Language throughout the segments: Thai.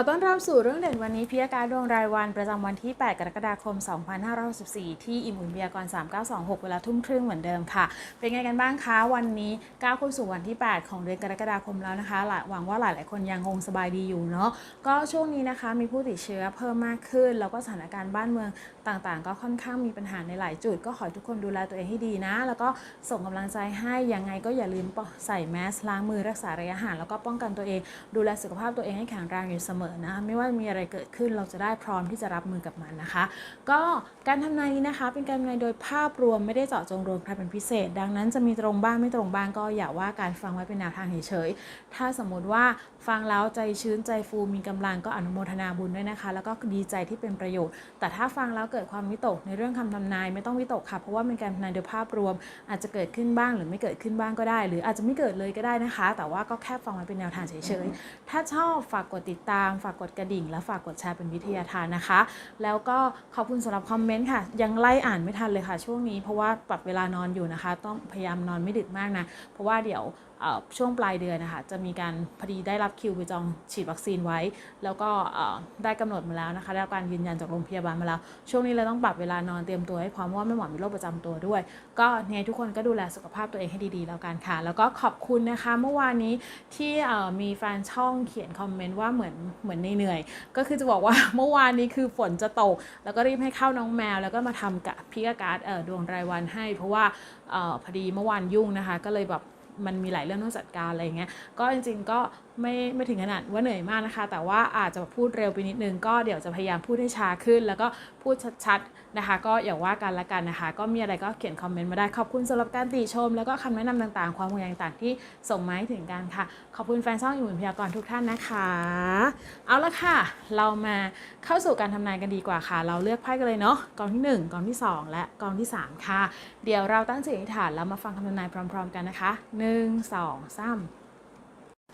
ขอต้อนรับสู่เรื่องเด่นวันนี้พิยาการดวงรายวันประจำวันที่ 8 กรกฎาคม 2564 ที่อิมอุ่นเบียกร 3926 เวลาทุ่มครึ่งเหมือนเดิมค่ะ เป็นไงกันบ้างคะ วันนี้ก้าวเข้าสู่วันที่ 8 ของเดือนกรกฎาคมแล้วนะคะหวังว่าหลาย ๆ คนยังคงสบายดีอยู่เนาะก็ช่วงนี้นะคะมีผู้ติดเชื้อเพิ่มมากขึ้น แล้วก็สถานการณ์บ้านเมืองต่าง ๆ ก็ค่อนข้างมีปัญหาในหลายจุด ก็ขอให้ทุกคนดูแลตัวเองให้ดีนะ แล้วก็ส่งกำลังใจให้ยังไงก็อย่าลืมใส่แมสล้างมือรักษาระยะห่างแล้วก็ป้องกันตัวเอง ดูแลสุขภาพตัวเองให้แข็งแรงอยู่เสมอนะคะไม่ว่ามีอะไรเกิดขึ้นเราจะได้พร้อมที่จะรับมือกับมันนะคะ ก็การทำนายนี้นะคะ เป็นการทำนายโดยภาพรวมไม่ได้เจาะจงรวมใครเป็นพิเศษ ดังนั้นจะมีตรงบ้างไม่ตรงบ้างก็อย่าว่าการฟังไว้เป็นแนวทางเฉยๆถ้าสมมติว่าฟังแล้วใจชื้นใจฟูมีกำลังก็อนุโมทนาบุญด้วยนะคะ แล้วก็ดีใจที่เป็นประโยชน์ แต่ถ้าฟังแล้วเกิดความวิตกในเรื่องคำทำนายไม่ต้องวิตกค่ะเพราะว่าเป็นการทำนายโดยภาพรวม อาจจะเกิดขึ้นบ้างหรือไม่เกิดขึ้นบ้างก็ได้ หรืออาจจะไม่เกิดเลยก็ได้นะคะ แต่ว่าก็แค่ฟังไว้เป็นแนวทางเฉยๆถ้าชอบฝากกดติดตามฝากกดกระดิ่ง และฝากกดแชร์เป็นวิทยาทานนะคะ แล้วก็ขอบคุณสำหรับคอมเมนต์ค่ะ ยังไล่อ่านไม่ทันเลยค่ะช่วงนี้ เพราะว่าปรับเวลานอนอยู่นะคะ ต้องพยายามนอนไม่ดึกมากนะ เพราะว่าเดี๋ยว ช่วงปลายเดือนนะคะจะมีการพอดีได้รับคิวไปจองฉีดวัคซีนไว้ แล้วก็ได้กำหนดมาแล้วนะคะได้รับการยืนยันจากโรงพยาบาลมาแล้ว ช่วงนี้เราต้องปรับเวลานอนเตรียมตัวให้พร้อมว่าแม่หมอมีโรคประจำตัวด้วย ก็เนี่ยทุกคนก็ดูแลสุขภาพตัวเองให้ดีๆแล้วกันค่ะ แล้วก็ขอบคุณนะคะเมื่อวานนี้ที่มีแฟนช่องเขียนคอมเมนต์ว่าเหมือนเหมือนเหนื่อยๆก็คือจะบอกว่าเมื่อวานนี้คือฝนจะตก แล้วก็รีบให้เข้าน้องแมว แล้วก็มาทำกับพิกาการ์ดดวงรายวันให้ เพราะว่าออพอดีเมื่อวานยุ่งนะคะ ก็เลยแบบ มันมีหลายเรื่องต้องจัดการอะไรอย่างเงี้ยก็จริงๆก็ไม่ไม่ถึงขนาดว่าเหนื่อยมากนะคะ แต่ว่าอาจจะพูดเร็วไปนิดนึงก็เดี๋ยวจะพยายามพูดให้ช้าขึ้น แล้วก็พูดชัดๆนะคะ ก็อย่าว่ากันละกันนะคะ ก็มีอะไรก็เขียนคอมเมนต์มาได้ขอบคุณสำหรับการติชม แล้วก็คำแนะนำต่างๆ ความห่วงใยต่างๆที่ส่งมาให้ถึงกันค่ะ ขอบคุณแฟนช่องอยู่พยากรทุกท่านนะคะ เอาละค่ะ เรามาเข้าสู่การทำนายกันดีกว่าค่ะ เราเลือกไพ่กันเลยเนาะกองที่ 1กองที่ 2 และกองที่ 3 ค่ะ เดี๋ยวเราตั้งจิตอธิษฐานแล้วมาฟังคำทำนายพร้อม ๆ กันนะคะ 1 2 3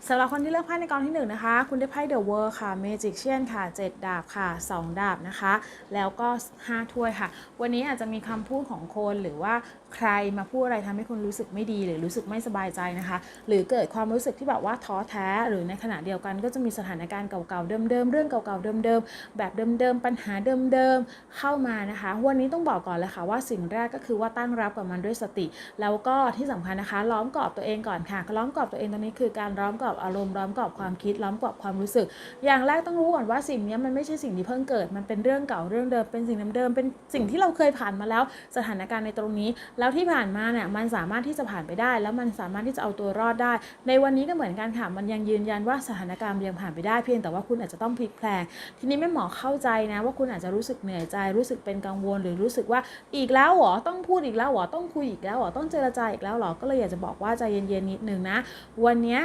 สำหรับคนที่เลือกไพ่ในกองที่1นงนะคะ คุณได้ไพ่เดอะเวิร์ค่ะเมจิกเชียนค่ะ 7 ดาบค่ะ 2 ดาบนะคะ แล้วก็ 5 ถ้วยค่ะ วันนี้อาจจะมีคำพูดของคนหรือว่า ใครมาพูดอะไรทำให้คุณรู้สึกไม่ดีหรือรู้สึกไม่สบายใจนะคะ หรือเกิดความรู้สึกที่แบบว่าท้อแท้ หรือในขณะเดียวกันก็จะมีสถานการณ์เก่าๆเดิมๆเรื่องเก่าๆเดิมๆแบบเดิมๆปัญหาเดิมๆเข้ามานะคะ วันนี้ต้องบอกก่อนเลยค่ะว่าสิ่งแรกก็คือว่าตั้งรับกับมันด้วยสติ แล้วก็ที่สำคัญนะคะ ล้อมกรอบตัวเองก่อนค่ะล้อมกรอบตัวเองตรงนี้คือการล้อมกรอบอารมณ์ล้อมกรอบความคิดล้อมกรอบความรู้สึก อย่างแรกต้องรู้ก่อนว่าสิ่งนี้มันไม่ใช่สิ่งที่เพิ่งเกิด มันเป็นเรื่องเก่าเรื่องเดิมเป็นสิ่งเดิมๆเป็นสิ่งที่เราเคยผ่านมาแล้วสถานการณ์ในตรงนี้แแล้วที่ผ่านมาเนี่ยมันสามารถที่จะผ่านไปได้ แล้วมันสามารถที่จะเอาตัวรอดได้ ในวันนี้ก็เหมือนกันค่ะมันยังยืนยันว่าสถานการณ์ยังผ่านไปได้เพียงแต่ว่าคุณอาจจะต้องพลิกแพลงทีนี้แม่หมอเข้าใจนะว่าคุณอาจจะรู้สึกเหนื่อยใจ รู้สึกเป็นกังวล หรือรู้สึกว่าอีกแล้วเหรอต้องพูดอีกแล้วเหรอต้องคุยอีกแล้วเหรอต้องเจรจาอีกแล้วเหรอก็เลยอยากจะบอกว่าใจเย็นๆนิดนึงนะ วันเนี้ย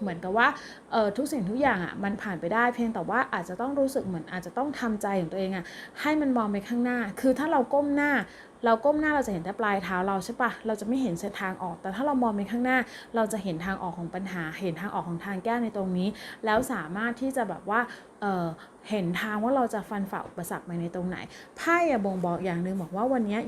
เหมือนกับว่าเออทุกสิ่งทุกอย่างอะมันผ่านไปได้เพียงแต่ว่าอาจจะต้องรู้สึกเหมือนอาจจะต้องทำใจของตัวเองอะให้มันมองไปข้างหน้า คือถ้าเราก้มหน้า เราก้มหน้าเราจะเห็นแต่ปลายเท้าเราใช่ปะเราจะไม่เห็นเส้นทางออก แต่ถ้าเรามองไปข้างหน้า เราจะเห็นทางออกของปัญหา เห็นทางออกของทางแก้ในตรงนี้ แล้วสามารถที่จะแบบว่าเเห็นทางว่าเราจะฟันฝ่าอุปสรรคไปในตรงไหนไพ่บ่งบอกอย่างหนึ่งบอกว่าวันนี้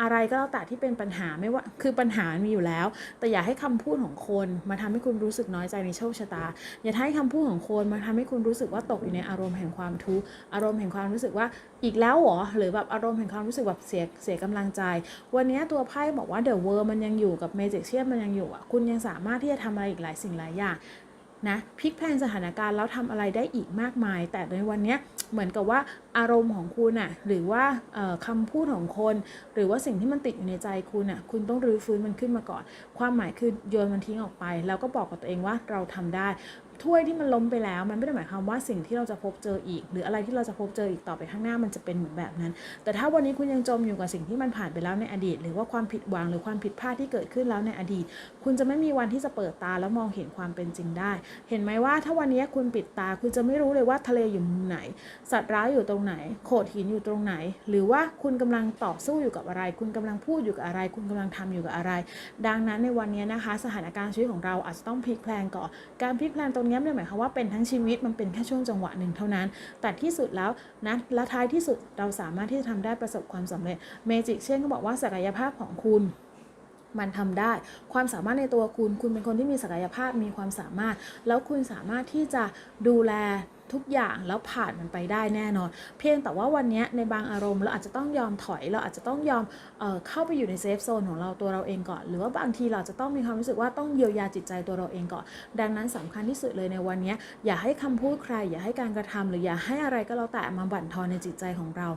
อะไรก็แล้วแต่ที่เป็นปัญหาไม่ว่าคือปัญหามีอยู่แล้ว แต่อย่าให้คำพูดของคนมาทำให้คุณรู้สึกน้อยใจในโชคชะตา อย่าให้คำพูดของคนมาทำให้คุณรู้สึกว่าตกอยู่ในอารมณ์แห่งความทุกข์อารมณ์แห่งความรู้สึกว่าอีกแล้วเหรอหรือแบบอารมณ์แห่งความรู้สึกแบบเสียเสียกำลังใจ วันนี้ตัวไพ่บอกว่าเดอะเวอร์มันยังอยู่กับเมจิกเชียมันยังอยู่อะคุณยังสามารถที่จะทำอะไรอีกหลายสิ่งหลายอย่าง นะพลิกแพลงสถานการณ์แล้วทำอะไรได้อีกมากมาย แต่ในวันนี้เหมือนกับว่าอารมณ์ของคุณอะหรือว่าคำพูดของคน หรือว่าสิ่งที่มันติดอยู่ในใจคุณอะคุณต้องรื้อฟื้นมันขึ้นมาก่อน ความหมายคือโยนมันทิ้งออกไป แล้วก็บอกกับตัวเองว่าเราทำได้ ถ้วยที่มันล้มไปแล้ว มันไม่ได้หมายความว่าสิ่งที่เราจะพบเจออีก หรืออะไรที่เราจะพบเจออีกต่อไปข้างหน้ามันจะเป็นเหมือนแบบนั้น แต่ถ้าวันนี้คุณยังจมอยู่กับสิ่งที่มันผ่านไปแล้วในอดีต หรือว่าความผิดหวังหรือความผิดพลาดที่เกิดขึ้นแล้วในอดีต คุณจะไม่มีวันที่จะเปิดตาแล้วมองเห็นความเป็นจริงได้ เห็นไหมว่าถ้าวันนี้คุณปิดตาคุณจะไม่รู้เลยว่าทะเลอยู่มุมไหน สัตว์ร้ายอยู่ตรงไหน โขดหินอยู่ตรงไหน หรือว่าคุณกำลังต่อสู้อยู่กับอะไร คุณกำลังพูดอยู่กับอะไร คุณกำลังทำอยู่กับอะไร ดังนั้นในวันนี้นะคะ สถานการณ์ชีวิตของเราอาจจะต้องพลิกแพลงก่อนการพลิกแพลงตรงนี้ไม่ได้หมายความว่าเป็นทั้งชีวิตมันเป็นแค่ช่วงจังหวะหนึ่งเท่านั้น แต่ที่สุดแล้วนะและท้ายที่สุดเราสามารถที่จะทำได้ประสบความสำเร็จเมจิกเช่นก็บอกว่าศักยภาพของคุณมันทำได้ ความสามารถในตัวคุณ คุณเป็นคนที่มีศักยภาพ มีความสามารถ แล้วคุณสามารถที่จะดูแล ทุกอย่างแล้วผ่านมันไปได้แน่นอน เพียงแต่ว่าวันนี้ในบางอารมณ์เราอาจจะต้องยอมถอยเราอาจจะต้องยอมเออเข้าไปอยู่ในเซฟโซนของเราตัวเราเองก่อน หรือว่าบางทีเราจะต้องมีความรู้สึกว่าต้องเยียวยาจิตใจตัวเราเองก่อน ดังนั้นสำคัญที่สุดเลยในวันนี้อย่าให้คำพูดใคร อย่าให้การกระทำหรืออย่าให้อะไรก็แล้วแต่มาบั่นทอนในจิตใจของเรา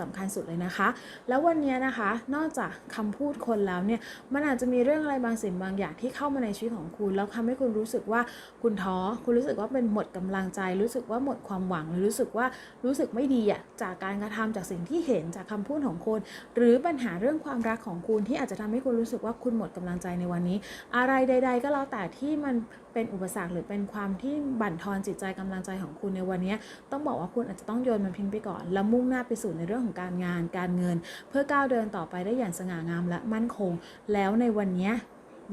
สำคัญสุดเลยนะคะ แล้ววันนี้นะคะ นอกจากคำพูดคนแล้วเนี่ย มันอาจจะมีเรื่องอะไรบางสิ่งบางอย่างที่เข้ามาในชีวิตของคุณ แล้วทำให้คุณรู้สึกว่าคุณท้อ คุณรู้สึกว่าเป็นหมดกำลังใจ รู้สึกว่าหมดความหวัง หรือรู้สึกว่ารู้สึกไม่ดีอะจากการกระทำจากสิ่งที่เห็นจากคำพูดของคุณ หรือปัญหาเรื่องความรักของคุณที่อาจจะทำให้คุณรู้สึกว่าคุณหมดกำลังใจในวันนี้ อะไรใด ๆ ก็แล้วแต่ที่มันเป็นอุปสรรคหรือเป็นความที่บั่นทอนจิตใจกำลังใจของคุณในวันนี้ ต้องบอกว่าคุณอาจจะต้องโยนมันทิ้งไปก่อน แล้วมุ่งหน้าไปสู่ในเรื่องของการงานการเงิน เพื่อก้าวเดินต่อไปได้อย่างสง่างามและมั่นคง แล้วในวันนี้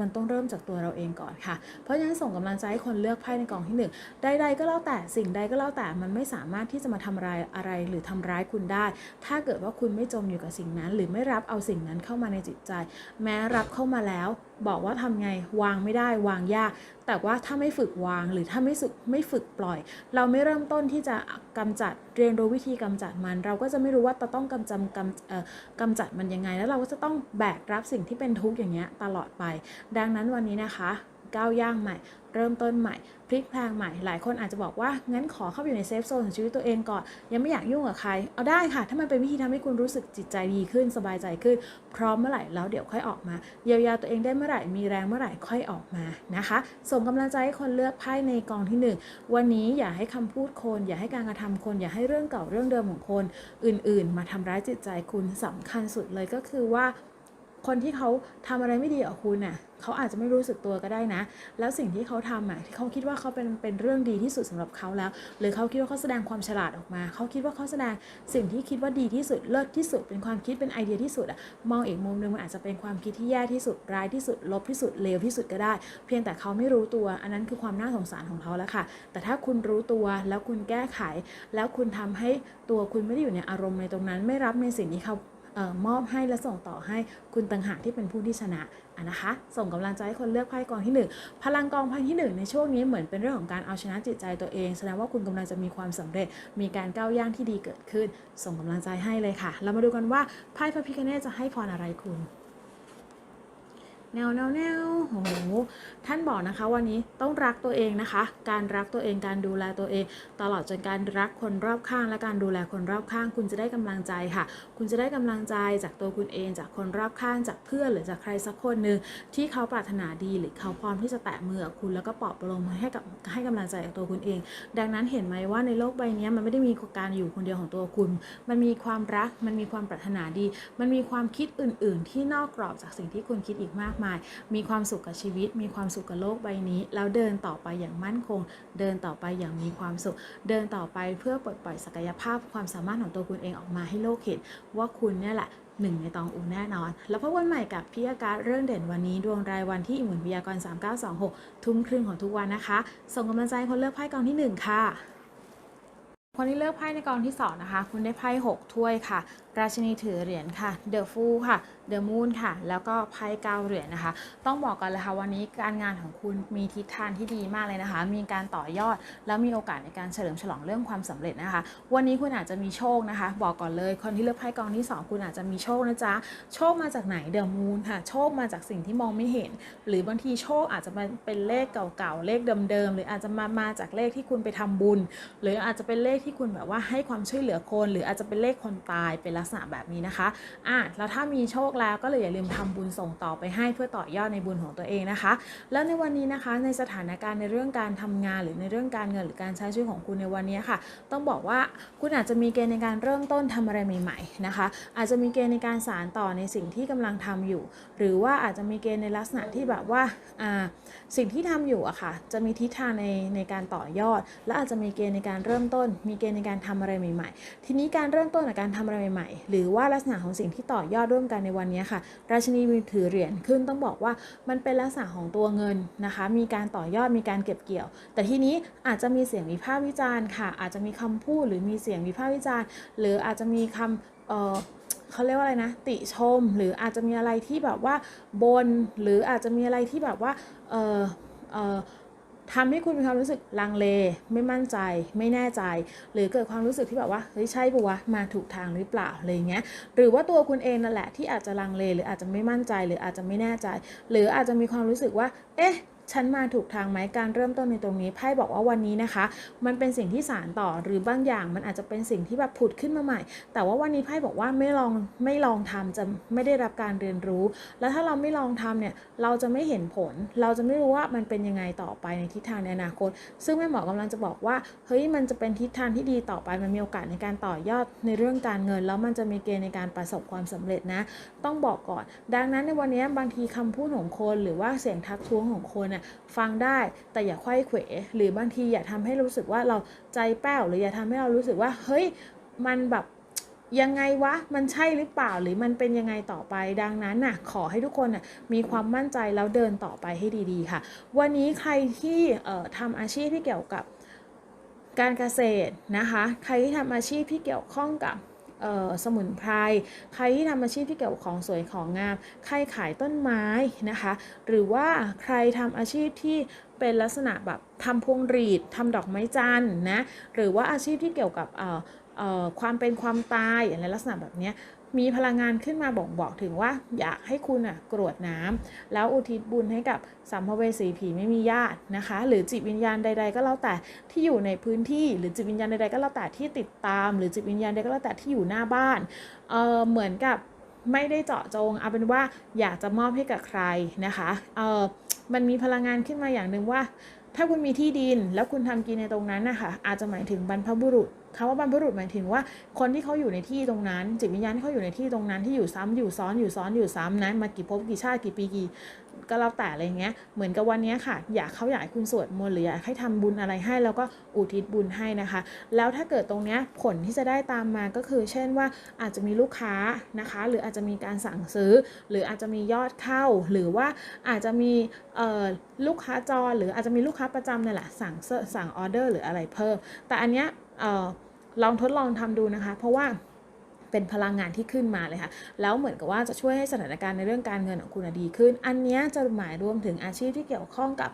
มันต้องเริ่มจากตัวเราเองก่อนค่ะ เพราะฉะนั้นส่งกำลังใจให้คนเลือกไพ่ในกองที่หนึ่งใดๆก็แล้วแต่สิ่งใดก็แล้วแต่มันไม่สามารถที่จะมาทำร้ายอะไรหรือทำร้ายคุณได้ ถ้าเกิดว่าคุณไม่จมอยู่กับสิ่งนั้น หรือไม่รับเอาสิ่งนั้นเข้ามาในจิตใจ แม้รับเข้ามาแล้ว บอกว่าทำไงวางไม่ได้วางยาก แต่ว่าถ้าไม่ฝึกวางหรือถ้าไม่ฝึกไม่ฝึกปล่อย เราไม่เริ่มต้นที่จะกำจัดเรียนรู้วิธีกำจัดมัน เราก็จะไม่รู้ว่าจะต้องกำจัดกำเอ่อกำจัดมันยังไง แล้วเราก็จะต้องแบกรับสิ่งที่เป็นทุกข์อย่างเงี้ยตลอดไป ดังนั้นวันนี้นะคะ ก้าวย่างใหม่ เริ่มต้นใหม่ พลิกแพลงใหม่ หลายคนอาจจะบอกว่า งั้นขอเข้าไปอยู่ในเซฟโซนของชีวิตตัวเองก่อน ยังไม่อยากยุ่งกับใคร เอาได้ค่ะ ถ้ามันเป็นวิธีทำให้คุณรู้สึกจิตใจดีขึ้น สบายใจขึ้น พร้อมเมื่อไหร่แล้วเดี๋ยวค่อยออกมา เยียวยาตัวเองได้เมื่อไหร่ มีแรงเมื่อไหร่ค่อยออกมานะคะ ส่งกำลังใจให้คนเลือกไพ่ในกองที่หนึ่งวันนี้อย่าให้คำพูดคน อย่าให้การกระทำคน อย่าให้เรื่องเก่าเรื่องเดิมของคน อื่น ๆ มาทำร้ายจิตใจคุณสำคัญสุดเลยก็คือว่า คนที่เขาทำอะไรไม่ดีกับคุณน่ะเขาอาจจะไม่รู้สึกตัวก็ได้นะ แล้วสิ่งที่เขาทำอะที่เขาคิดว่าเขาเป็นเป็นเรื่องดีที่สุดสำหรับเขาแล้ว หรือเขาคิดว่าเขาแสดงความฉลาดออกมา เขาคิดว่าเขาแสดงสิ่งที่คิดว่าดีที่สุดเลิศที่สุด เป็นความคิดเป็นไอเดียที่สุดอะมองอีกมุมหนึงมันอาจจะเป็นความคิดที่แย่ที่สุดร้ายที่สุดลบที่สุดเลวที่สุดก็ได้ เพียงแต่เขาไม่รู้ตัว อันนั้นคือความน่าสงสารของเขาแล้วค่ะ แต่ถ้าคุณรู้ตัวแล้วคุณแก้ไข แล้วคุณทำให้ตัวคุณไม่ได้อยู่ในอารมณ์ในตรงนั้น ไม่รับในสิ่งที่เขา ออมอบให้และส่งต่อให้คุณต่างหากที่เป็นผู้ที่ชนะอะนะคะ ส่งกำลังใจให้คนเลือกไพ่กองที่ 1 พลังกองไพ่ที่ 1 ในช่วงนี้เหมือนเป็นเรื่องของการเอาชนะจิตใจตัวเอง แสดงว่าคุณกำลังจะมีความสำเร็จ มีการก้าวย่างที่ดีเกิดขึ้น ส่งกำลังใจให้เลยค่ะ เรามาดูกันว่าไพ่พระพิคเนตจะให้พรอะไรคุณ แนวแนวแนวโอ้โหท่านบอกนะคะวันนี้ต้องรักตัวเองนะคะ การรักตัวเองการดูแลตัวเอง ตลอดจนการรักคนรอบข้าง และการดูแลคนรอบข้าง คุณจะได้กำลังใจค่ะ คุณจะได้กำลังใจจากตัวคุณเอง จากคนรอบข้างจากเพื่อนหรือจากใครสักคนหนึ่งที่เขาปรารถนาดีหรือเขาพร้อมที่จะแตะมือกับคุณแล้วก็ปลอบประโลมให้กับให้กำลังใจกับตัวคุณเอง ดังนั้นเห็นไหมว่าในโลกใบนี้มันไม่ได้มีการอยู่คนเดียวของตัวคุณ มันมีความรักมันมีความปรารถนาดี มันมีความคิดอื่น ๆ ที่นอกกรอบจากสิ่งที่คุณคิดอีกมากมายมีความสุขกับชีวิต มีความสุขกับโลกใบนี้ แล้วเดินต่อไปอย่างมั่นคง เดินต่อไปอย่างมีความสุข เดินต่อไปเพื่อปลดปล่อยศักยภาพความสามารถของตัวคุณเองออกมาให้โลกเห็นว่าคุณเนี่ยแหละหนึ่งในตองอูแน่นอน แล้วพบกันใหม่กับพี่อาการเรื่องเด่นวันนี้ดวงรายวันที่อิมมุนพยากร 3926 ทุ่มครึ่งของทุกวันนะคะ ส่งกำลังใจคนเลือกไพ่กองที่หนึ่งค่ะ คนที่เลือกไพ่ในกองที่2นะคะ คุณได้ไพ่6ถ้วยค่ะ ราชินีถือเหรียญค่ะ เดอะฟูค่ะเดอะมูนค่ะ แล้วก็ไพ่เก้าเหรียญนะคะ ต้องบอกกันเลยค่ะวันนี้การงานของคุณมีทิศทางที่ดีมากเลยนะคะ มีการต่อยอด แล้วมีโอกาสในการเฉลิมฉลองเรื่องความสำเร็จนะคะ วันนี้คุณอาจจะมีโชคนะคะ บอกก่อนเลยคนที่เลือกไพ่กองที่ 2 คุณอาจจะมีโชคนะจ๊ะ โชคมาจากไหนเดอะมูนค่ะ โชคมาจากสิ่งที่มองไม่เห็น หรือบางทีโชคอาจจะมาเป็นเลขเก่าๆ เลขเดิมๆ หรืออาจจะมามาจากเลขที่คุณไปทำบุญ หรืออาจจะเป็นเลขที่คุณแบบว่าให้ความช่วยเหลือคน หรืออาจจะเป็นเลขคนตายเป็นลักษณะแบบนี้นะคะอะแล้วถ้ามีโชคแล้วก็เลยอย่าลืมทำบุญส่งต่อไปให้เพื่อต่อยอดในบุญของตัวเองนะคะ แล้วในวันนี้นะคะในสถานการณ์ในเรื่องการทำงานหรือในเรื่องการเงินหรือการใช้ชีวิตของคุณในวันนี้ค่ะ ต้องบอกว่าคุณอาจจะมีเกณฑ์ในการเริ่มต้นทำอะไรใหม่ๆนะคะ อาจจะมีเกณฑ์ในการสานต่อในสิ่งที่กำลังทำอยู่ หรือว่าอาจจะมีเกณฑ์ในลักษณะที่แบบว่าอ่าสิ่งที่ทำอยู่อะค่ะจะมีทิศทางในในการต่อยอด และอาจจะมีเกณฑ์ในการเริ่มต้นมีเกณฑ์ในการทำอะไรใหม่ ๆ ทีนี้การเริ่มต้นกับการทำอะไรใหม่ๆ หรือว่าลักษณะของสิ่งที่ต่อยอดร่วมกันในวันนี้ค่ะ ราชินีมีถือเหรียญขึ้นต้องบอกว่ามันเป็นลักษณะของตัวเงินนะคะ มีการต่อยอดมีการเก็บเกี่ยว แต่ทีนี้อาจจะมีเสียงวิพากษ์วิจารณ์ค่ะ อาจจะมีคำพูดหรือมีเสียงวิพากษ์วิจารณ์ หรืออาจจะมีคำเอ่อเขาเรียกว่าอะไรนะ ติชม หรืออาจจะมีอะไรที่แบบว่าบน หรืออาจจะมีอะไรที่แบบว่า เออเออ ทำให้คุณมีความรู้สึกลังเล ไม่มั่นใจ ไม่แน่ใจ หรือเกิดความรู้สึกที่แบบว่าเฮ้ยใช่ปะวะมาถูกทางหรือเปล่าอะไรเงี้ยหรือว่าตัวคุณเองนั่นแหละที่อาจจะลังเล หรืออาจจะไม่มั่นใจ หรืออาจจะไม่แน่ใจ หรืออาจจะมีความรู้สึกว่า เอ๊ะ ฉันมาถูกทางไหมการเริ่มต้นในตรงนี้ไพ่บอกว่าวันนี้นะคะ มันเป็นสิ่งที่สารต่อหรือบางอย่างมันอาจจะเป็นสิ่งที่แบบผุดขึ้นมาใหม่ แต่ว่าวันนี้ไพ่บอกว่าไม่ลองไม่ลองทำจะไม่ได้รับการเรียนรู้ แล้วถ้าเราไม่ลองทำเนี่ยเราจะไม่เห็นผล เราจะไม่รู้ว่ามันเป็นยังไงต่อไปในทิศทางในอนาคต ซึ่งแม่หมอกำลังจะบอกว่าเฮ้ยมันจะเป็นทิศทางที่ดีต่อไปมันมีโอกาสในการต่อยอดในเรื่องการเงิน แล้วมันจะมีเกณฑ์ในการประสบความสำเร็จนะ ต้องบอกก่อน ดังนั้นในวันนี้บางทีคำพูดของคนหรือว่าเสียงทักท้วงของคนน่ะฟังได้แต่อย่าไขว้เขวหรือบางทีอย่าทำให้รู้สึกว่าเราใจแป้วหรืออย่าทำให้เรารู้สึกว่าเฮ้ยมันแบบยังไงวะ มันใช่หรือเปล่าหรือมันเป็นยังไงต่อไปดังนั้นน่ะขอให้ทุกคนน่ะมีความมั่นใจแล้วเดินต่อไปให้ดีๆค่ะ วันนี้ใครที่เอ่อทำอาชีพที่เกี่ยวกับการเกษตรนะคะ ใครที่ทำอาชีพที่เกี่ยวข้องกับ สมุนไพร ใครที่ทำอาชีพที่เกี่ยวกับของสวยของงาม ใครขายต้นไม้นะคะ หรือว่าใครทำอาชีพที่เป็นลักษณะแบบทำพวงหรีดทำดอกไม้จันทร์นะ หรือว่าอาชีพที่เกี่ยวกับความเป็นความตายอะไรลักษณะแบบนี้ มีพลังงานขึ้นมาบอกบอกถึงว่า อยากให้คุณอะกรวดน้ำแล้วอุทิศบุญให้กับสัมภเวสีผีไม่มีญาตินะคะ หรือจิตวิญญาณใด ๆ ก็แล้วแต่ที่อยู่ในพื้นที่ หรือจิตวิญญาณใดๆก็แล้วแต่ที่ติดตาม หรือจิตวิญญาณใดก็แล้วแต่ที่อยู่หน้าบ้านเออเหมือนกับไม่ได้เจาะจงเอาเป็นว่าอยากจะมอบให้กับใครนะคะเออมันมีพลังงานขึ้นมาอย่างหนึ่งว่า ถ้าคุณมีที่ดินแล้วคุณทำกินในตรงนั้นนะคะอาจจะหมายถึงบรรพบุรุษ คำว่าบรรพบุรุษหมายถึงว่า คนที่เขาอยู่ในที่ตรงนั้น จิตวิญญาณที่เขาอยู่ในที่ตรงนั้นที่อยู่ซ้ำอยู่ซ้อนอยู่ซ้อนอยู่ซ้ำนะมากี่ภพกี่ชาติกี่ปีกี่ก็แล้วแต่อะไรเงี้ยเหมือนกับวันนี้ค่ะ อยากเขาอยากให้คุณสวดมนต์หรืออยากให้ทำบุญอะไรให้ แล้วก็อุทิศบุญให้นะคะ แล้วถ้าเกิดตรงเนี้ยผลที่จะได้ตามมาก็คือ เช่นว่าอาจจะมีลูกค้านะคะ หรืออาจจะมีการสั่งซื้อ หรืออาจจะมียอดเข้า หรือว่าอาจจะมีลูกค้าจรหรืออาจจะมีลูกค้าประจำเนี่ยแหละสั่งสั่งออเดอร์หรืออะไรเพิ่ม แต่อันเนี้ย ลองทดลองทำดูนะคะ เพราะว่าเป็นพลังงานที่ขึ้นมาเลยค่ะ แล้วเหมือนกับว่าจะช่วยให้สถานการณ์ในเรื่องการเงินของคุณดีขึ้น อันนี้จะหมายรวมถึงอาชีพที่เกี่ยวข้องกับ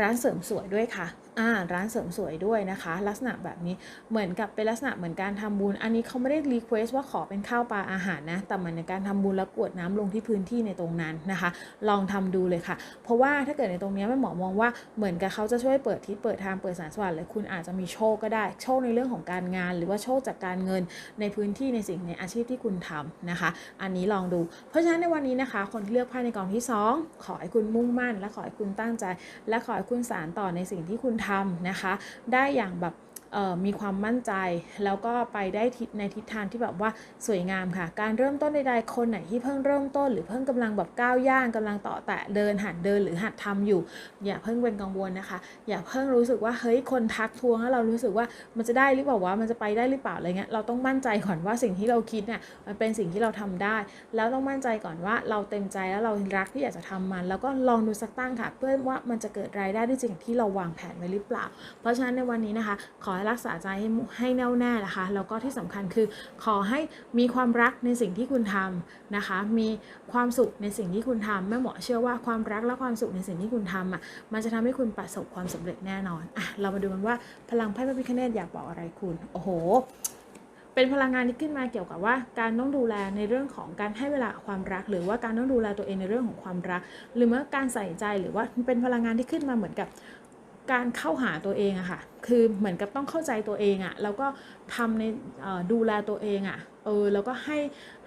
ร้านเสริมสวยด้วยค่ะ อ่าร้านเสริมสวยด้วยนะคะ ลักษณะแบบนี้เหมือนกับเป็นลักษณะเหมือนการทำบุญ อันนี้เขาไม่ได้รีเควสว่าขอเป็นข้าวปลาอาหารนะ แต่เหมือนในการทำบุญแล้วกวดน้ำลงที่พื้นที่ในตรงนั้นนะคะ ลองทำดูเลยค่ะ เพราะว่าถ้าเกิดในตรงนี้แม่หมอมองว่าเหมือนกับเขาจะช่วยเปิดทิศเปิดทางเปิดสารสว่างเลยคุณอาจจะมีโชคก็ได้ โชคในเรื่องของการงาน หรือว่าโชคจากการเงินในพื้นที่ในสิ่งในอาชีพที่คุณทำนะคะ อันนี้ลองดู เพราะฉะนั้นในวันนี้นะคะ คนที่เลือกไพ่ในกองที่ 2 ขอให้คุณมุ่งมั่น และขอให้คุณตั้งใจ และขอให้คุณสารต่อในสิ่งที่คุณททำนะคะ ได้อย่างแบบ มีความมั่นใจ แล้วก็ไปได้ในทิศทางที่แบบว่าสวยงามค่ะ การเริ่มต้นใดๆคนไหนที่เพิ่งเริ่มต้น หรือเพิ่งกำลังแบบก้าวย่างกำลังต่อแตะเดินหัดเดินหรือหัดทำอยู่ อย่าเพิ่งเป็นกังวลนะคะ อย่าเพิ่งรู้สึกว่าเฮ้ยคนทักทวงแล้วเรารู้สึกว่ามันจะได้หรือเปล่าวะมันจะไปได้หรือเปล่าอะไรเงี้ยเราต้องมั่นใจก่อนว่าสิ่งที่เราคิดเนี่ยมันเป็นสิ่งที่เราทำได้ แล้วต้องมั่นใจก่อนว่าเราเต็มใจแล้วเรารักที่อยากจะทำมัน แล้วก็ลองดูสักตั้งค่ะ เพื่อว่ามันจะเกิดรายได้ได้จริงที่เราวางแผนไว้หรือเปล่า เพราะฉะนั้นในวันนี้นะคะขอให้รักษาใจให้ให้แน่วแน่นะคะ แล้วก็ที่สำคัญคือขอให้มีความรักในสิ่งที่คุณทำนะคะ มีความสุขในสิ่งที่คุณทำแม่หมอเชื่อว่าความรักและความสุขในสิ่งที่คุณทำอะมันจะทำให้คุณประสบความสำเร็จแน่นอนอะเรามาดูกันว่าพลังไพ่พระพิฆเนศอยากบอกอะไรคุณโอ้โหเป็นพลังงานที่ขึ้นมาเกี่ยวกับว่าการต้องดูแลในเรื่องของการให้เวลาความรัก หรือว่าการต้องดูแลตัวเองในเรื่องของความรัก หรือเมื่อการใส่ใจหรือว่าเป็นพลังงานที่ขึ้นมาเหมือนกับ การเข้าหาตัวเองอะค่ะ คือเหมือนกับต้องเข้าใจตัวเองอะแล้วก็ทำในดูแลตัวเองอะเออแล้วก็ให้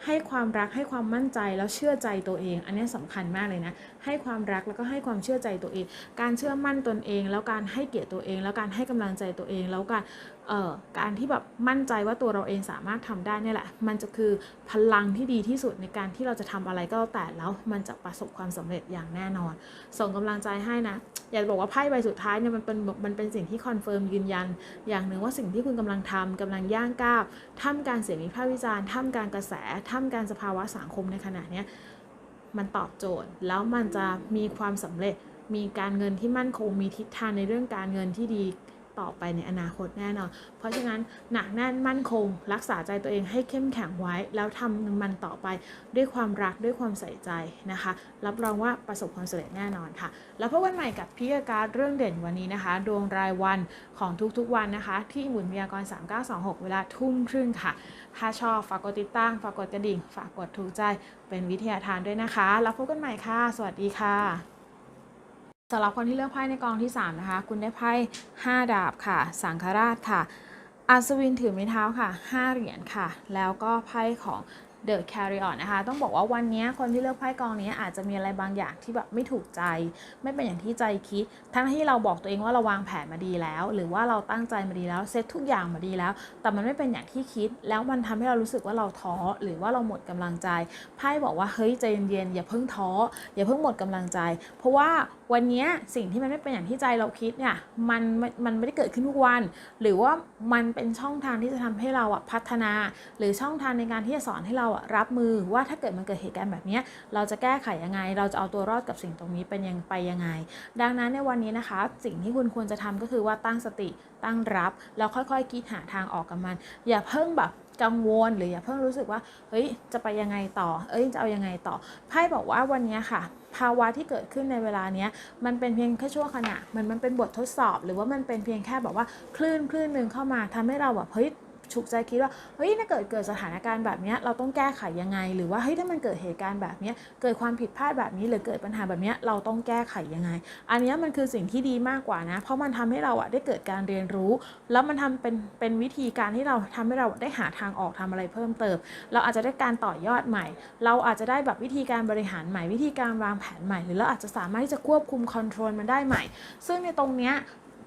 ให้ความรักให้ความมั่นใจแล้วเชื่อใจตัวเอง อันนี้สำคัญมากเลยนะ ให้ความรักแล้วก็ให้ความเชื่อใจตัวเอง การเชื่อมั่นตนเอง แล้วการให้เกียรติตัวเอง แล้วการให้กำลังใจตัวเอง แล้วการเอ่อการที่แบบมั่นใจว่าตัวเราเองสามารถทำได้นี่แหละ มันจะคือพลังที่ดีที่สุดในการที่เราจะทำอะไรก็แล้วแต่แล้วมันจะประสบความสำเร็จอย่างแน่นอน ส่งกำลังใจให้นะ อยากบอกว่าไพ่ใบสุดท้ายเนี่ยมันเป็นมันเป็นสิ่งที่คอนเฟิร์มยืนยัน อย่างหนึ่งว่าสิ่งที่คุณกำลังทำกำลังย่างก้าวท่ามการเสียงวิพากษ์วิจารณ์ท่ามการกระแสท่ามการสภาวะสังคมในขณะนี้มันตอบโจทย์ แล้วมันจะมีความสำเร็จ มีการเงินที่มั่นคง มีทิศทางในเรื่องการเงินที่ดี ต่อไปในอนาคตแน่นอน เพราะฉะนั้นหนักแน่นมั่นคง รักษาใจตัวเองให้เข้มแข็งไว้ แล้วทำมันต่อไปด้วยความรักด้วยความใส่ใจนะคะ รับรองว่าประสบความสำเร็จแน่นอนค่ะ แล้วพบกันใหม่กับพิกการเรื่องเด่นวันนี้นะคะ ดวงรายวันของทุกๆวันนะคะ ที่หมุนพยากร 3926 เวลาทุ่มครึ่งค่ะ ถ้าชอบฝากกดติดตั้งฝากกดกระดิ่ง ฝากกดถูกใจเป็นวิทยาทานด้วยนะคะ แล้วพบกันใหม่ค่ะ สวัสดีค่ะ สำหรับคนที่เลือกไพ่ในกองที่ 3 นะคะ คุณได้ไพ่5ดาบค่ะ สังฆราชค่ะ อัศวินถือไม้เท้าค่ะ 5 เหรียญค่ะ แล้วก็ไพ่ของเดอะแคริออนนะคะ ต้องบอกว่าวันนี้คนที่เลือกไพ่กองนี้อาจจะมีอะไรบางอย่างที่แบบไม่ถูกใจ ไม่เป็นอย่างที่ใจคิด ทั้งที่เราบอกตัวเองว่าเราวางแผนมาดีแล้ว หรือว่าเราตั้งใจมาดีแล้วเซตทุกอย่างมาดีแล้ว แต่มันไม่เป็นอย่างที่คิด แล้วมันทำให้เรารู้สึกว่าเราท้อหรือว่าเราหมดกำลังใจไพ่บอกว่าเฮ้ยใจเย็นๆอย่าเพิ่งท้ออย่าเพิ่งหมดกำลังใจ เพราะว่า วันนี้สิ่งที่มันไม่เป็นอย่างที่ใจเราคิดเนี่ยมันมันไม่ได้เกิดขึ้นทุกวัน หรือว่ามันเป็นช่องทางที่จะทำให้เราอะพัฒนา หรือช่องทางในการที่จะสอนให้เราอะรับมือว่าถ้าเกิดมันเกิดเหตุการณ์แบบนี้เราจะแก้ไขยังไง เราจะเอาตัวรอดกับสิ่งตรงนี้เป็นยังไปยังไง ดังนั้นในวันนี้นะคะ สิ่งที่คุณควรจะทำก็คือว่าตั้งสติตั้งรับ แล้วค่อยๆคิดหาทางออกกับมัน อย่าเพิ่งแบบ กังวลหรืออย่าเพิ่งรู้สึกว่าเฮ้ยจะไปยังไงต่อ เอ้ยจะเอายังไงต่อไพ่บอกว่าวันนี้ค่ะ ภาวะที่เกิดขึ้นในเวลาเนี้ยมันเป็นเพียงแค่ชั่วขณะมันมันเป็นบททดสอบ หรือว่ามันเป็นเพียงแค่แบบว่าคลื่นคลื่นหนึ่งเข้ามาทำให้เราแบบเฮ้ย ฉุกใจคิดว่าเฮ้ยถ้าเกิดเกิดสถานการณ์แบบนี้เราต้องแก้ไขยังไง หรือว่าเฮ้ยถ้ามันเกิดเหตุการณ์แบบนี้เกิดความผิดพลาดแบบนี้หรือเกิดปัญหาแบบนี้เราต้องแก้ไขยังไง อันนี้มันคือสิ่งที่ดีมากกว่านะ เพราะมันทำให้เราอะได้เกิดการเรียนรู้ แล้วมันทำเป็นเป็นวิธีการที่เราทำให้เราได้หาทางออกทำอะไรเพิ่มเติม เราอาจจะได้การต่อยอดใหม่ เราอาจจะได้แบบวิธีการบริหารใหม่วิธีการวางแผนใหม่ หรือเราอาจจะสามารถที่จะควบคุมคอนโทรลมันได้ใหม่ ซึ่งในตรงเนี้ย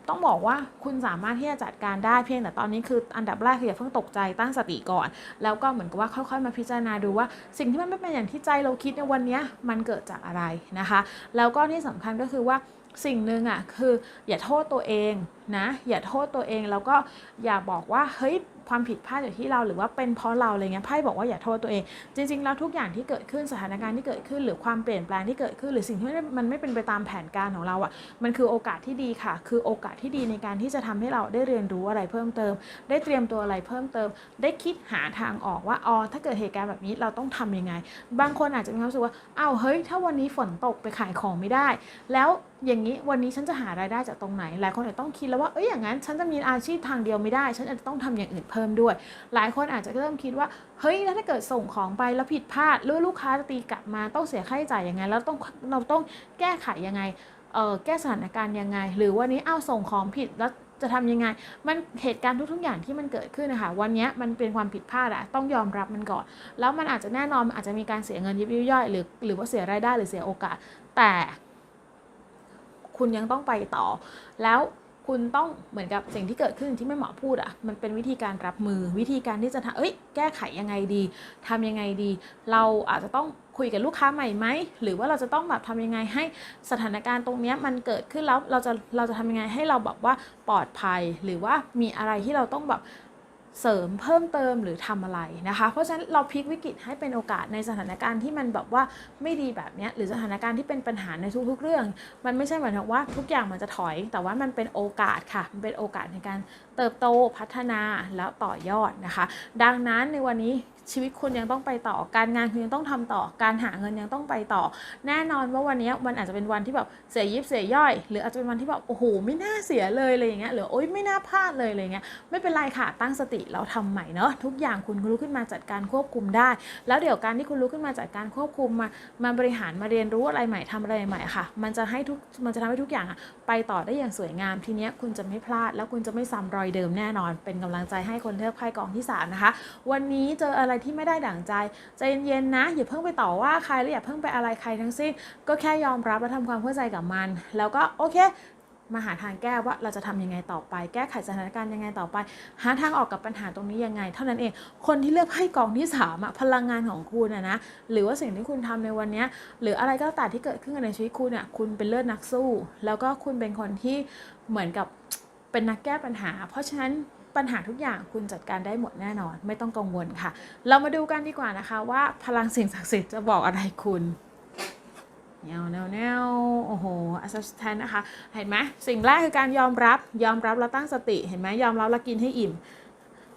ต้องบอกว่าคุณสามารถที่จะจัดการได้เพียงแต่ตอนนี้คืออันดับแรกคืออย่าเพิ่งตกใจตั้งสติก่อน แล้วก็เหมือนกับว่าค่อยๆ มาพิจารณาดูว่า สิ่งที่มันไม่เป็นอย่างที่ใจเราคิดในวันนี้มันเกิดจากอะไรนะคะ แล้วก็ที่สำคัญก็คือว่าสิ่งหนึ่งอะคืออย่าโทษตัวเองนะอย่าโทษตัวเองแล้วก็อย่าบอกว่าเฮ้ย ความผิดพลาดอยู่ที่เราหรือว่าเป็นเพราะเราอะไรเงี้ยไพ่บอกว่าอย่าโทษตัวเอง จริงๆแล้วทุกอย่างที่เกิดขึ้นสถานการณ์ที่เกิดขึ้น หรือความเปลี่ยนแปลงที่เกิดขึ้น หรือสิ่งที่มันไม่เป็นไปตามแผนการของเราอะมันคือโอกาสที่ดีค่ะ คือโอกาสที่ดีในการที่จะทำให้เราได้เรียนรู้อะไรเพิ่มเติม ได้เตรียมตัวอะไรเพิ่มเติม ได้คิดหาทางออกว่าอ๋อถ้าเกิดเหตุการณ์แบบนี้เราต้องทำยังไง บางคนอาจจะมีความรู้สึกว่าอ้าวเฮ้ยถ้าวันนี้ฝนตกไปขายของไม่ได้ แล้ว อย่างนี้วันนี้ฉันจะหารายได้จากตรงไหน หลายคนอาจจะต้องคิดแล้วว่าเอ้ยอย่างนั้น ฉันจะมีอาชีพทางเดียวไม่ได้ ฉันอาจจะต้องทำอย่างอื่นเพิ่มด้วย หลายคนอาจจะเริ่มคิดว่าเฮ้ยแล้วถ้าเกิดส่งของไปแล้วผิดพลาดหรือลูกค้าจะตีกลับมาต้องเสียค่าใช้จ่ายยังไงแล้วต้องเราต้องแก้ไขยังไงเออแก้สถานการณ์ยังไง หรือวันนี้เอาส่งของผิดแล้วจะทำยังไง มันเหตุการณ์ทุกๆอย่างที่มันเกิดขึ้นนะคะ วันนี้มันเป็นความผิดพลาดอะต้องยอมรับมันก่อน แล้วมันอาจจะแน่นอนมันอาจจะมีการเสียเงินยิบย่อยหรือหรือว่าเสียรายได้หรือเสียโอกาส แต่ คุณยังต้องไปต่อ แล้วคุณต้องเหมือนกับสิ่งที่เกิดขึ้นที่แม่หมอพูดอะ่ะ มันเป็นวิธีการรับมือวิธีการที่จะทำเอ้ยแก้ไขยังไงดีทำยังไงดี เราอาจจะต้องคุยกับลูกค้าใหม่ไหมหรือว่าเราจะต้องแบบทำยังไงให้สถานการณ์ตรงนี้มันเกิดขึ้นแล้วเราจะเราจะทำยังไงให้เราแบบว่าปลอดภัย หรือว่ามีอะไรที่เราต้องแบบ เสริมเพิ่มเติมหรือทำอะไรนะคะ เพราะฉะนั้นเราพลิกวิกฤตให้เป็นโอกาสในสถานการณ์ที่มันแบบว่าไม่ดีแบบนี้หรือสถานการณ์ที่เป็นปัญหาในทุกๆเรื่อง มันไม่ใช่เหมือนว่าทุกอย่างมันจะถอย แต่ว่ามันเป็นโอกาสค่ะมันเป็นโอกาสในการเติบโตพัฒนาแล้วต่อยอดนะคะ ดังนั้นในวันนี้ ชีวิตคุณยังต้องไปต่อ การงานคุณยังต้องทำต่อ การหาเงินยังต้องไปต่อ แน่นอนว่าวันนี้มันอาจจะเป็นวันที่แบบเสียยิบเสียย่อย หรืออาจจะเป็นวันที่แบบโอ้โหไม่น่าเสียเลยอะไรอย่างเงี้ยหรือโอ๊ยไม่น่าพลาดเลยอะไรเงี้ยไม่เป็นไรค่ะตั้งสติแล้วทำใหม่เนาะทุกอย่างคุณรู้ขึ้นมาจัดการควบคุมได้ แล้วเดี๋ยวการที่คุณรู้ขึ้นมาจัดการควบคุมมามาบริหารมาเรียนรู้อะไรใหม่ทำอะไรใหม่ค่ะ มันจะให้ทุกมันจะทำให้ทุกอย่างอะไปต่อได้อย่างสวยงามทีเนี้ยคุณจะไม่พลาดแล้วคุณจะไม่ซ้ำรอยเดิมแน่นอน เป็นกำลังใจให้คนเลือกไพ่กองที่สามนะคะวันนี้เจออะไรที่ไม่ได้ดั่งใจใจเย็นๆนะ อย่าเพิ่งไปต่อว่าใครและอย่าเพิ่งไปอะไรใครทั้งสิ้น ก็แค่ยอมรับและทำความเข้าใจกับมัน แล้วก็โอเคมาหาทางแก้ว่าเราจะทำยังไงต่อไป แก้ไขสถานการณ์ยังไงต่อไป หาทางออกกับปัญหาตรงนี้ยังไง เท่านั้นเอง คนที่เลือกไพ่กองที่สามพลังงานของคุณอะนะ หรือว่าสิ่งที่คุณทำในวันนี้หรืออะไรก็ตามที่เกิดขึ้นในชีวิตคุณอะคุณเป็นเลือดนักสู้ แล้วก็คุณเป็นคนที่เหมือนกับเป็นนักแก้ปัญหา เพราะฉะนั้น ปัญหาทุกอย่างคุณจัดการได้หมดแน่นอน ไม่ต้องกังวลค่ะ เรามาดูกันดีกว่านะคะ ว่าพลังสิ่งศักดิ์สิทธิ์จะบอกอะไรคุณแนวแนวแนวโอ้โห assistant นะคะ เห็นไหมสิ่งแรกคือการยอมรับยอมรับแล้วตั้งสติ เห็นไหมยอมรับแล้วกินให้อิ่ม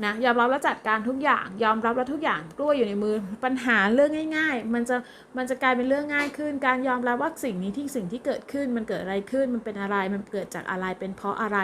นะยอมรับแล้วจัดการทุกอย่าง ยอมรับแล้วทุกอย่างกล้วยอยู่ในมือ ปัญหาเรื่องง่าย ๆ มันจะมันจะกลายเป็นเรื่องง่ายขึ้น การยอมรับว่าสิ่งนี้ที่สิ่งที่เกิดขึ้น มันเกิดอะไรขึ้น มันเป็นอะไร มันเกิดจากอะไรเป็นเพราะอะไร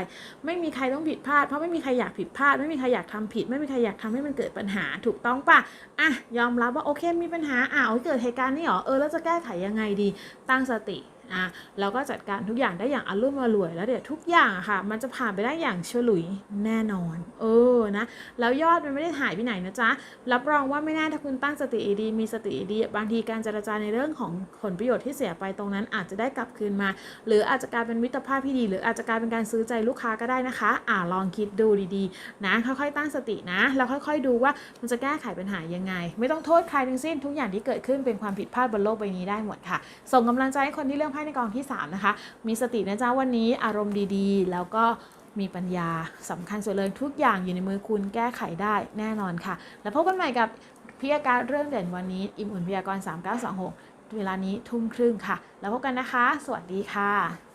ไม่มีใครต้องผิดพลาด เพราะไม่มีใครอยากผิดพลาด ไม่มีใครอยากทำผิด ไม่มีใครอยากทำให้มันเกิดปัญหาถูกต้องปะอะยอมรับว่าโอเคมีปัญหาอ้าวเกิดเหตุการณ์นี้หรอเออแล้วจะแก้ไขยังไงดี ตั้งสติ อะเราก็จัดการทุกอย่างได้อย่างอารมณ์อร่วยแล้วเดี๋ยวทุกอย่างอะค่ะ มันจะผ่านไปได้อย่างเฉลุยแน่นอน เออนะแล้วยอดมันไม่ได้หายไปไหนนะจ๊ะรับรองว่าไม่แน่ถ้าคุณตั้งสติดี มีสติดี บางทีการเจรจาในเรื่องของผลประโยชน์ที่เสียไปตรงนั้นอาจจะได้กลับคืนมา หรืออาจจะกลายเป็นมิตรภาพที่ดี หรืออาจจะกลายเป็นการซื้อใจลูกค้าก็ได้นะคะ อ่าลองคิดดูดีๆ นะค่อยๆตั้งสตินะแล้วค่อยๆดูว่ามันจะแก้ไขปัญหายังไง ไม่ต้องโทษใครทั้งสิ้นทุกอย่างที่เกิดขึ้นเป็นความผิดพลาดบนโลกใบนี้ได้หมดค่ะ ส่งกำลังใจให้คนที่เลือกไพ่ในกองที่ 3 นะคะ มีสตินะจ๊ะวันนี้อารมณ์ดีๆ แล้วก็มีปัญญาสำคัญสุดเลยทุกอย่างอยู่ในมือคุณแก้ไขได้แน่นอนค่ะ แล้วพบกันใหม่กับพิยาการเรื่องเด่นวันนี้ อิมอุ่นพิยากร 3926 เวลานี้ทุ่มครึ่งค่ะ แล้วพบกันนะคะ สวัสดีค่ะ